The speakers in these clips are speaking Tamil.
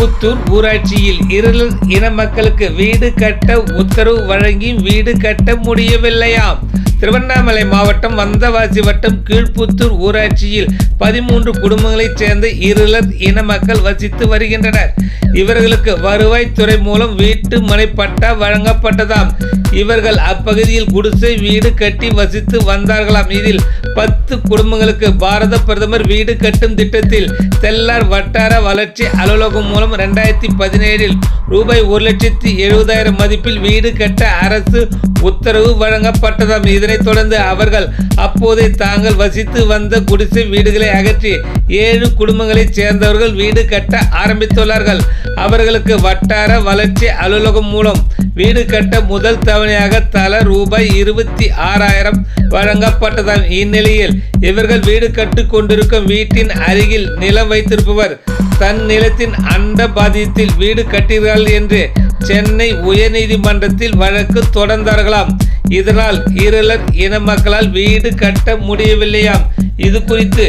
புத்தூர் ஊராட்சியில் இருளர் இன மக்களுக்கு வீடு கட்ட உத்தரவு வழங்கி வீடு கட்ட முடியவில்லையாம். திருவண்ணாமலை மாவட்டம் வந்தவாசி வட்டம் கீழ்ப்புத்தூர் ஊராட்சியில் பதிமூன்று குடும்பங்களைச் சேர்ந்த இருளர் இன மக்கள் வசித்து வருகின்றனர். இவர்களுக்கு வருவாய்த்துறை மூலம் வீட்டு மனை பட்டா வழங்கப்பட்டதாம். இவர்கள் அப்பகுதியில் குடிசை வீடு கட்டி வசித்து வந்தார்களாம். இதில் பத்து குடும்பங்களுக்கு பாரத பிரதமர் வீடு கட்டும் திட்டத்தில் தெல்லார் வட்டார வளர்ச்சி அலுவலகம் மூலம் ரெண்டாயிரத்தி பதினேழில் ரூபாய் ஒரு லட்சத்தி எழுபதாயிரம் மதிப்பில் வீடு கட்ட அரசு உத்தரவு வழங்கப்பட்டதாம் இதனைத் தொடர்ந்து அவர்கள் அப்போதே தாங்கள் வசித்து வந்த குடிசை வீடுகளை அகற்றி ஏழு குடும்பங்களைச் சேர்ந்தவர்கள் வீடு கட்ட ஆரம்பித்துள்ளார்கள். அவர்களுக்கு வட்டார வளர்ச்சி அலுவலகம் மூலம் வீடு கட்ட முதல் தவணையாக தல ரூபாய் இருபத்தி ஆறாயிரம் வழங்கப்பட்டதாம் இந்நிலையில் இவர்கள் வீடு கட்டு கொண்டிருக்கும் வீட்டின் அருகில் நிலம் வைத்திருப்பவர் தன் நிலத்தின் அண்ட பாதியத்தில் வீடு கட்டீர்கள் என்று சென்னை உயர்நீதிமன்றத்தில் வழக்கு தொடர்ந்தார்களாம். இதனால் இருளர் இன மக்களால் வீடு கட்ட முடியவில்லையாம். இது குறித்து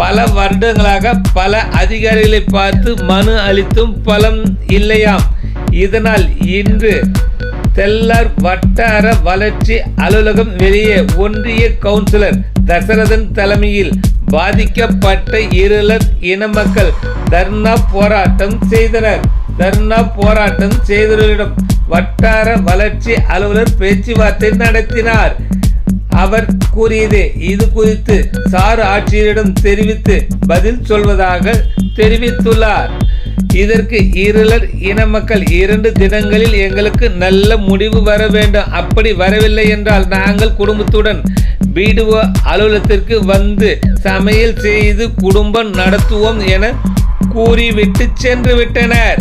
பல வருடங்களாக பல அதிகாரிகளை பார்த்து மனு அளித்தும் பலம் இல்லையாம். இதனால் இன்று தெல்லார் வட்டார வளர்ச்சி அலுவலகம் வெளியே ஒன்றிய கவுன்சிலர் தசரதன் தலைமையில் பாதிக்கப்பட்ட இருளர் இன மக்கள் தர்ணா போராட்டம் செய்தனர். தர்ணா போராட்டம் செய்தவர்களிடம் வட்டார வளர்ச்சி அலுவலர் பேச்சுவார்த்தை நடத்தினார். அவர் கூறியது இது குறித்து சார் ஆட்சியரிடம் தெரிவித்து பதில் சொல்வதாக தெரிவித்துள்ளார். இதற்கு இருளர் இன மக்கள் இரண்டு தினங்களில் எங்களுக்கு நல்ல முடிவு வர வேண்டும். அப்படி வரவில்லை என்றால் நாங்கள் குடும்பத்துடன் பிடிஓ அலுவலகத்திற்கு வந்து சமையல் செய்து குடும்பம் நடத்துவோம் என கூறிவிட்டு சென்று விட்டனர்.